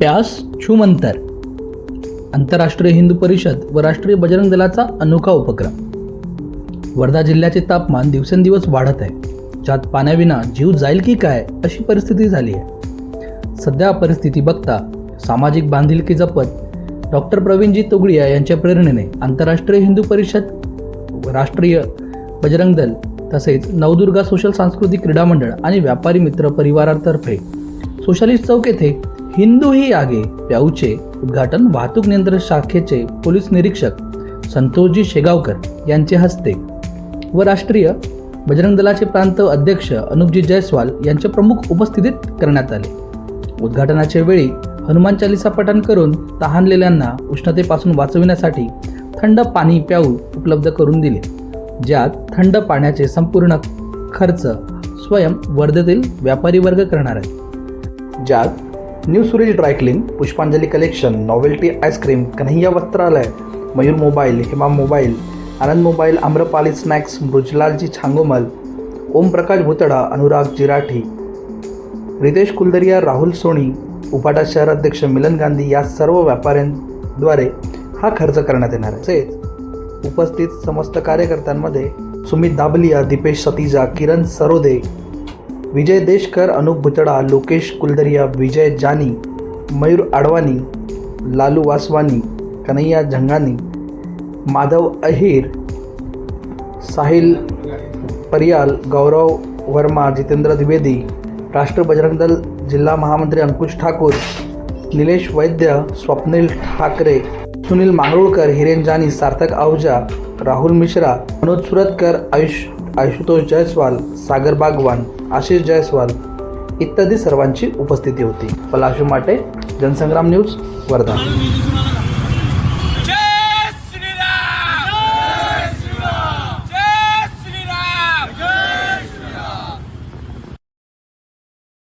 प्यास छुमंतर. आंतरराष्ट्रीय हिंदू परिषद व राष्ट्रीय बजरंग दलाचा अनोखा उपक्रम. वर्धा जिल्ह्याचे तापमान दिवसेंदिवस वाढत आहे. ज्यात पाण्याविना जीव जाईल की काय अशी परिस्थिती झाली आहे. सध्या परिस्थिती बघता सामाजिक बांधिलकी जपत डॉक्टर प्रवीणजी तोगडिया यांच्या प्रेरणेने आंतरराष्ट्रीय हिंदू परिषद व राष्ट्रीय बजरंग दल तसेच नवदुर्गा सोशल सांस्कृतिक क्रीडा मंडळ आणि व्यापारी मित्र परिवारातर्फे सोशालिस्ट चौक येथे हिंदू ही आगे प्याऊचे उद्घाटन वाहतूक नियंत्रण शाखेचे पोलीस निरीक्षक संतोषजी शेगावकर यांचे हस्ते व राष्ट्रीय बजरंग दलाचे प्रांत अध्यक्ष अनुपजी जयस्वाल यांच्या प्रमुख उपस्थितीत करण्यात आले. उद्घाटनाच्या वेळी हनुमान चालिसा पठण करून तहानलेल्यांना उष्णतेपासून वाचविण्यासाठी थंड पाणी प्याऊ उपलब्ध करून दिले ज्यात थंड पाण्याचे संपूर्ण खर्च स्वयं वर्धेतील व्यापारी वर्ग करणार आहे ज्यात new Suresh dry clean Pushpanjali collection novelty ice cream Kanhaiya Vastralaya Mayur mobile Hema mobile Anand mobile Amrapali snacks Mrijlalji Changomal Omprakash Bhutada Anurag Jirathi Ritesh Kuldariya Rahul Soni Upata शहराध्यक्ष मिलन गांधी या सर्व व्यापाऱ्यांद्वारे हा खर्च करण्यात येणार आहे. तसेच उपस्थित समस्त कार्यकर्त्यांमध्ये सुमित दाबलिया दीपेश सतीजा किरण सरोदे विजय देशकर अनुप भुतडा लोकेश कुलदरिया विजय जानी मयूर आडवाणी लालू वासवानी कन्हैया झंगानी माधव अहिर साहिल परियाल गौरव वर्मा जितेंद्र द्विवेदी राष्ट्र बजरंग दल जिल्हा महामंत्री अंकुश ठाकूर निलेश वैद्य स्वप्नील ठाकरे सुनील मांगरुळकर हिरेन जानी सार्थक आहुजा राहुल मिश्रा मनोज सुरतकर आयुष आशुतोष जयस्वाल सागर बागवान आशिष जयस्वाल इत्यादी सर्वांची उपस्थिती होती. पलाशू माटे जनसंग्राम न्यूज वर्धा.